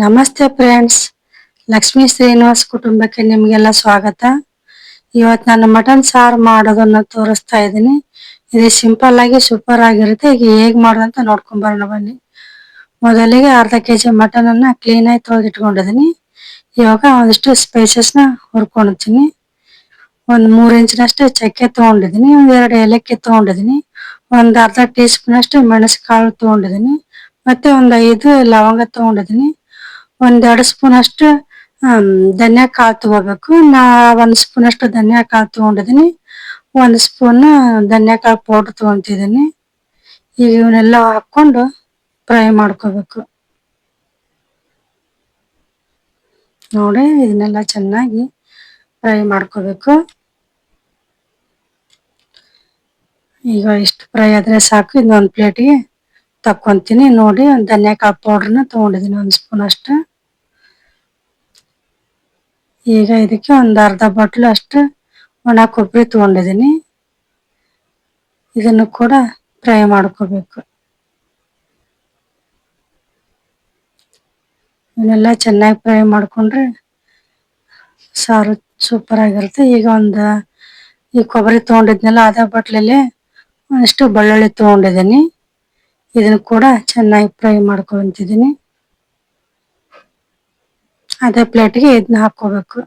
ನಮಸ್ತೆ ಫ್ರೆಂಡ್ಸ್ ಲಕ್ಷ್ಮೀ ಶ್ರೀನಿವಾಸ್ ಕುಟುಂಬಕ್ಕೆ ನಿಮಗೆಲ್ಲ ಸ್ವಾಗತ. ಇವತ್ತು ನಾನು ಮಟನ್ ಸಾರು ಮಾಡೋದನ್ನ ತೋರಿಸ್ತಾ ಇದ್ದೀನಿ. ಇದು ಸಿಂಪಲ್ ಆಗಿ ಸೂಪರ್ ಆಗಿರುತ್ತೆ. ಈಗ ಹೇಗ್ ಮಾಡೋದಂತ ನೋಡ್ಕೊಂಬರೋಣ ಬನ್ನಿ. ಮೊದಲಿಗೆ ಅರ್ಧ ಕೆಜಿ ಮಟನ್ ಅನ್ನ ಕ್ಲೀನ್ ಆಗಿ ತೊಳೆದಿಟ್ಕೊಂಡಿದ್ದೀನಿ. ಇವಾಗ ಒಂದಿಷ್ಟು ಸ್ಪೈಸಸ್ನ ಹುರ್ಕೊಂಡಿದ್ದೀನಿ ಒಂದು ಮೂರು ಇಂಚಿನಷ್ಟು ಚಕ್ಕೆ ತಗೊಂಡಿದ್ದೀನಿ. ಒಂದ್ ಎರಡು ಏಲಕ್ಕಿ ತಗೊಂಡಿದ್ದೀನಿ. ಒಂದು ಅರ್ಧ ಟೀ ಸ್ಪೂನ್ ಅಷ್ಟು ಮೆಣಸು ಕಾಳು ತಗೊಂಡಿದ್ದೀನಿ. ಮತ್ತೆ ಒಂದು ಐದು ಲವಂಗ ತಗೊಂಡಿದ್ದೀನಿ. ಒಂದೆರಡು ಸ್ಪೂನ್ ಅಷ್ಟು ಧನಿಯಾ ಕಾಳು ತಗೋಬೇಕು. ನಾ ಒಂದು ಸ್ಪೂನ್ ಅಷ್ಟು ಧನಿಯಾ ಕಾಳು ತಗೊಂಡಿದ್ದೀನಿ ಒಂದು ಸ್ಪೂನ್ ಧನಿಯಾ ಕಾಳು ಪೌಡ್ರ್ ತಗೊಂತಿದ್ದೀನಿ ಈಗ ಇವನ್ನೆಲ್ಲ ಹಾಕೊಂಡು ಫ್ರೈ ಮಾಡ್ಕೋಬೇಕು. ನೋಡಿ, ಇದನ್ನೆಲ್ಲ ಚೆನ್ನಾಗಿ ಫ್ರೈ ಮಾಡ್ಕೋಬೇಕು. ಈಗ ಇಷ್ಟು ಫ್ರೈ ಆದ್ರೆ ಸಾಕು. ಇನ್ನೊಂದು ಪ್ಲೇಟ್ಗೆ ತಕ್ಕೊಂತೀನಿ. ನೋಡಿ, ಒಂದು ಧನಿಯಾ ಕಾಳು ಪೌಡ್ರನ್ನ ತಗೊಂಡಿದ್ದೀನಿ ಒಂದು ಸ್ಪೂನ್ ಅಷ್ಟು ಈಗ ಇದಕ್ಕೆ ಒಂದು ಅರ್ಧ ಬಾಟ್ಲು ಅಷ್ಟು ಒಣ ಕೊಬ್ಬರಿ ತಗೊಂಡಿದ್ದೀನಿ. ಇದನ್ನು ಕೂಡ ಫ್ರೈ ಮಾಡ್ಕೋಬೇಕು. ಇವನ್ನೆಲ್ಲ ಚೆನ್ನಾಗಿ ಫ್ರೈ ಮಾಡ್ಕೊಂಡ್ರೆ ಸಾರು ಸೂಪರ್ ಆಗಿರುತ್ತೆ. ಈಗ ಒಂದು ಈ ಕೊಬ್ಬರಿ ತಗೊಂಡಿದ್ನಲ್ಲ, ಅದೇ ಬಟ್ಲಲ್ಲಿ ಒಂದಿಷ್ಟು ಬೆಳ್ಳುಳ್ಳಿ ತಗೊಂಡಿದ್ದೀನಿ. ಇದನ್ನು ಕೂಡ ಚೆನ್ನಾಗಿ ಫ್ರೈ ಮಾಡ್ಕೊಂತಿದ್ದೀನಿ ಅದೇ ಪ್ಲೇಟ್ಗೆ ಇದನ್ನ ಹಾಕೋಬೇಕು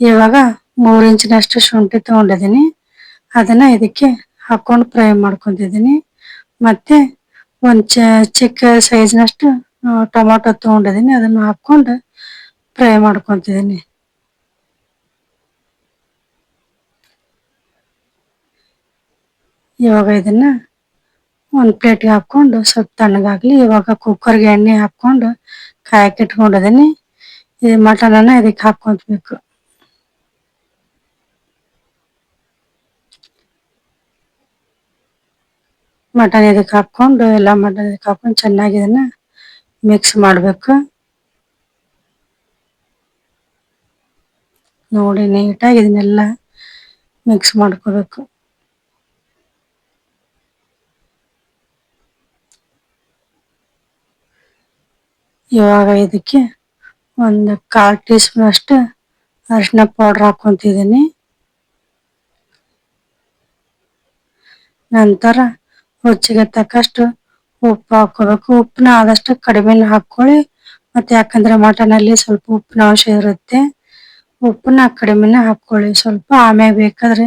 ಇವಾಗ ಮೂರು ಇಂಚಿನಷ್ಟು ಶುಂಠಿ ತಗೊಂಡಿದ್ದೀನಿ ಅದನ್ನ ಇದಕ್ಕೆ ಹಾಕೊಂಡು ಫ್ರೈ ಮಾಡ್ಕೊಂತಿದ್ದೀನಿ ಮತ್ತೆ ಒಂದು ಚ ಚಿಕ್ಕ ಸೈಜ್ನಷ್ಟು ಟೊಮಾಟೊ ತಗೊಂಡಿದ್ದೀನಿ ಅದನ್ನು ಹಾಕೊಂಡು ಫ್ರೈ ಮಾಡ್ಕೊಂತಿದ್ದೀನಿ ಇವಾಗ ಇದನ್ನ ಒಂದು ಪ್ಲೇಟ್ಗೆ ಹಾಕೊಂಡು ಸ್ವಲ್ಪ ತಣ್ಣಗಾಗ್ಲಿ ಇವಾಗ ಕುಕ್ಕರ್ಗೆ ಎಣ್ಣೆ ಹಾಕೊಂಡು ಕಾಯಕ್ಕೆ ಇಟ್ಕೊಂಡಿದ್ದೀನಿ ಈ ಮಟನನ್ನ ಇದಕ್ಕೆ ಹಾಕೊಂತಬೇಕು ಮಟನ್ ಇದಕ್ಕೆ ಹಾಕೊಂಡು ಎಲ್ಲ ಮಟನ್ ಇದಕ್ಕೆ ಹಾಕೊಂಡು ಚೆನ್ನಾಗಿ ಇದನ್ನ ಮಿಕ್ಸ್ ಮಾಡಬೇಕು. ನೋಡಿ ನೀಟಾಗಿ ಇದನ್ನೆಲ್ಲ ಮಿಕ್ಸ್ ಮಾಡ್ಕೋಬೇಕು. ಇವಾಗ ಇದಕ್ಕೆ ಒಂದು ಕಾಲ್ ಟೀ ಸ್ಪೂನ್ ಅಷ್ಟು ಅರಿಶಿನ ಪೌಡರ್ ಹಾಕೊಂತಿದ್ದೀನಿ ನಂತರ ರುಚಿಗೆ ತಕ್ಕಷ್ಟು ಉಪ್ಪು ಹಾಕೋಬೇಕು ಉಪ್ಪನ್ನ ಆದಷ್ಟು ಕಡಿಮೆನ ಹಾಕ್ಕೊಳ್ಳಿ. ಮತ್ತೆ ಯಾಕಂದ್ರೆ ಮಟನ್ ಅಲ್ಲಿ ಸ್ವಲ್ಪ ಉಪ್ಪಿನ ಅಂಶ ಇರುತ್ತೆ. ಉಪ್ಪನ್ನ ಕಡಿಮೆನ ಹಾಕೊಳ್ಳಿ ಸ್ವಲ್ಪ ಆಮೇಲೆ ಬೇಕಾದ್ರೆ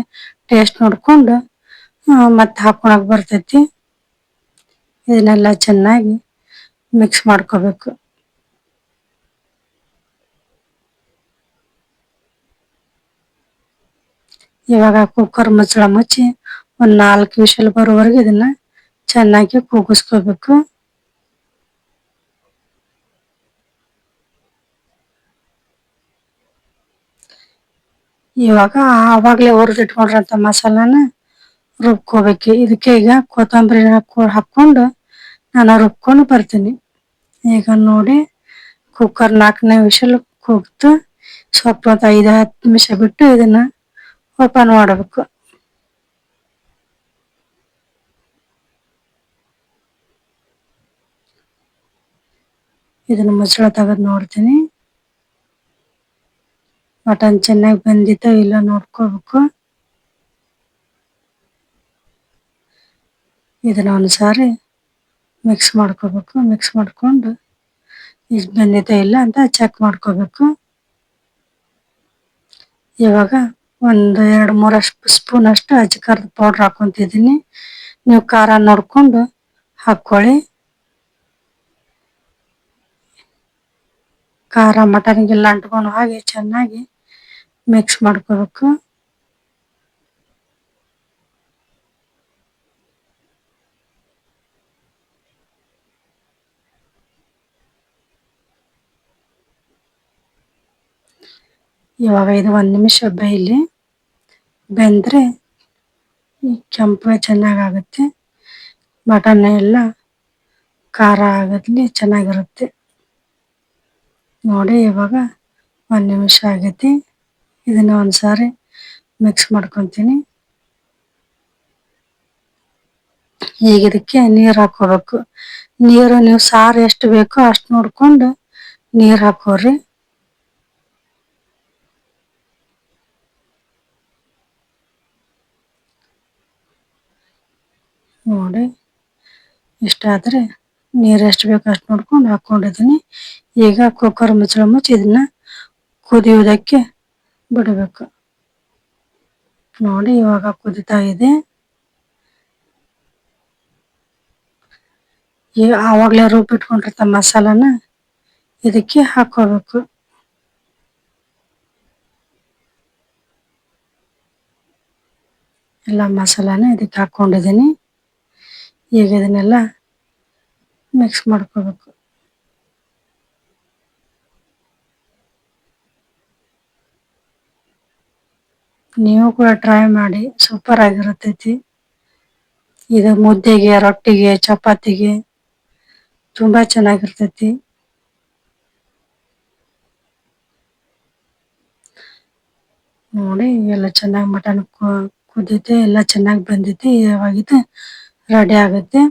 ಟೇಸ್ಟ್ ನೋಡ್ಕೊಂಡು ಮತ್ತೆ ಹಾಕೊಳಕ್ ಬರ್ತೈತಿ. ಇದನ್ನೆಲ್ಲ ಚೆನ್ನಾಗಿ ಮಿಕ್ಸ್ ಮಾಡ್ಕೋಬೇಕು. ಇವಾಗ ಕುಕ್ಕರ್ ಮುಚ್ಚಳ ಮುಚ್ಚಿ ಒಂದ್ ನಾಲ್ಕು ವಿಶಲ್ ಬರೋವರೆಗೆ ಇದನ್ನ ಚೆನ್ನಾಗಿ ಕೂಗಿಸ್ಕೋಬೇಕು. ಇವಾಗ ಆವಾಗ್ಲೇ ಹುರಿದಿಟ್ಕೊಂಡಿರೋಂಥ ಮಸಾಲಾನ ರುಬ್ಕೋಬೇಕು. ಇದಕ್ಕೆ ಈಗ ಕೊತ್ತಂಬರಿ ಹಾಕೊಂಡು ನಾನು ರುಬ್ಕೊಂಡು ಬರ್ತೀನಿ. ಈಗ ನೋಡಿ ಕುಕ್ಕರ್ ನಾಲ್ಕನೇ ವಿಷಲ್ ಕೂಗ್ತು. ಸ್ವಲ್ಪ ಐದು ಹತ್ತು ನಿಮಿಷ ಬಿಟ್ಟು ಇದನ್ನ ಓಪನ್ ಮಾಡಬೇಕು. ಇದನ್ನ ಮುಚ್ಚಳ ತೆಗೆದು ನೋಡ್ತೀನಿ. ಮಟನ್ ಚೆನ್ನಾಗಿ ಬಂದಿತ್ತೋ ಇಲ್ಲ ನೋಡ್ಕೋಬೇಕು. ಇದನ್ನ ಒಂದ್ಸಾರಿ ಮಿಕ್ಸ್ ಮಾಡ್ಕೋಬೇಕು. ಮಿಕ್ಸ್ ಮಾಡ್ಕೊಂಡು ಇದು ಬಂದಿತ್ತೋ ಇಲ್ಲ ಅಂತ ಚೆಕ್ ಮಾಡ್ಕೋಬೇಕು. ಇವಾಗ ಒಂದು ಎರಡು ಮೂರಷ್ಟು ಸ್ಪೂನ್ ಅಷ್ಟು ಅಜ್ಕಾರದ ಪೌಡರ್ ಹಾಕೊಂತಿದೀನಿ ನೀವು ಖಾರ ನೋಡ್ಕೊಂಡು ಹಾಕೊಳ್ಳಿ. ಖಾರ ಮಟನ್ಗೆಲ್ಲ ಅಂಟ್ಕೊಂಡು ಹಾಗೆ ಚೆನ್ನಾಗಿ ಮಿಕ್ಸ್ ಮಾಡ್ಕೋಬೇಕು. ಇವಾಗ ಇದು ಒಂದು ನಿಮಿಷ ಬೇಯಲಿ. ಬೆಂದ್ರೆ ಈ ಕೆಂಪು ಚೆನ್ನಾಗಾಗುತ್ತೆ ಮಟನ್ ಎಲ್ಲ ಖಾರ ಆಗದ್ಲಿ ಚೆನ್ನಾಗಿರುತ್ತೆ. ನೋಡಿ ಇವಾಗ ಒಂದು ನಿಮಿಷ ಆಗೈತಿ. ಇದನ್ನ ಒಂದ್ಸಾರಿ ಮಿಕ್ಸ್ ಮಾಡ್ಕೊತೀನಿ. ಈಗ ಇದಕ್ಕೆ ನೀರು ಹಾಕೋಬೇಕು. ನೀರು ನೀವು ಸಾರು ಎಷ್ಟು ಬೇಕೋ ಅಷ್ಟು ನೋಡ್ಕೊಂಡು ನೀರು ಹಾಕೋರಿ. ನೋಡಿ. ಇಷ್ಟಾದ್ರೆ ನೀರು ಎಷ್ಟು ಬೇಕು ಅಷ್ಟು ನೋಡ್ಕೊಂಡು ಹಾಕೊಂಡಿದ್ದೀನಿ. ಈಗ ಕುಕ್ಕರ್ ಮುಚ್ಚಳ ಮುಚ್ಚಿ ಇದನ್ನ ಕುದಿಯೋದಕ್ಕೆ ಬಿಡಬೇಕು. ನೋಡಿ ಇವಾಗ ಕುದಿತಾ ಇದೆ. ಆವಾಗಲೇ ರುಬ್ಬಿಟ್ಕೊಂಡಿರ್ತ ಮಸಾಲಾನ ಇದಕ್ಕೆ ಹಾಕೋಬೇಕು ಎಲ್ಲ ಮಸಾಲಾನ ಇದಕ್ಕೆ ಹಾಕೊಂಡಿದ್ದೀನಿ ಈಗ ಇದನ್ನೆಲ್ಲ ಮಿಕ್ಸ್ ಮಾಡ್ಕೋಬೇಕು. ನೀವು ಕೂಡ ಟ್ರೈ ಮಾಡಿ ಸೂಪರ್ ಆಗಿರುತ್ತೈತಿ ಇದು ಮುದ್ದೆಗೆ, ರೊಟ್ಟಿಗೆ, ಚಪಾತಿಗೆ ತುಂಬಾ ಚೆನ್ನಾಗಿರ್ತೈತಿ. ನೋಡಿ, ಎಲ್ಲ ಚೆನ್ನಾಗಿ ಮಟನ್ ಕುದೈತೆ ಎಲ್ಲ ಚೆನ್ನಾಗಿ ಬಂದೈತಿ ಇವಾಗಿದ್ದು ರೆಡಿ ಆಗುತ್ತೆ.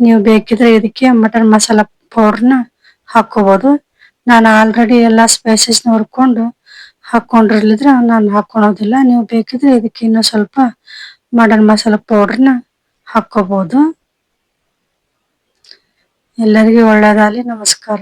ನೀವು ಬೇಕಿದ್ರೆ ಇದಕ್ಕೆ ಮಟನ್ ಮಸಾಲ ಪೌಡರ್ನ ಹಾಕೋಬಹುದು ನಾನು ಆಲ್ರೆಡಿ ಎಲ್ಲ ಸ್ಪೈಸಸ್ನ ಹುರ್ಕೊಂಡು ಹಾಕೊಂಡಿರ್ಲಿದ್ರೆ ನಾನು ಹಾಕೊಳೋದಿಲ್ಲ ನೀವು ಬೇಕಿದ್ರೆ ಇದಕ್ಕೆ ಇನ್ನೂ ಸ್ವಲ್ಪ ಮಟನ್ ಮಸಾಲ ಪೌಡರ್ನ ಹಾಕೋಬಹುದು ಎಲ್ಲರಿಗೂ ಒಳ್ಳೆಯದಾಗಲಿ ನಮಸ್ಕಾರ.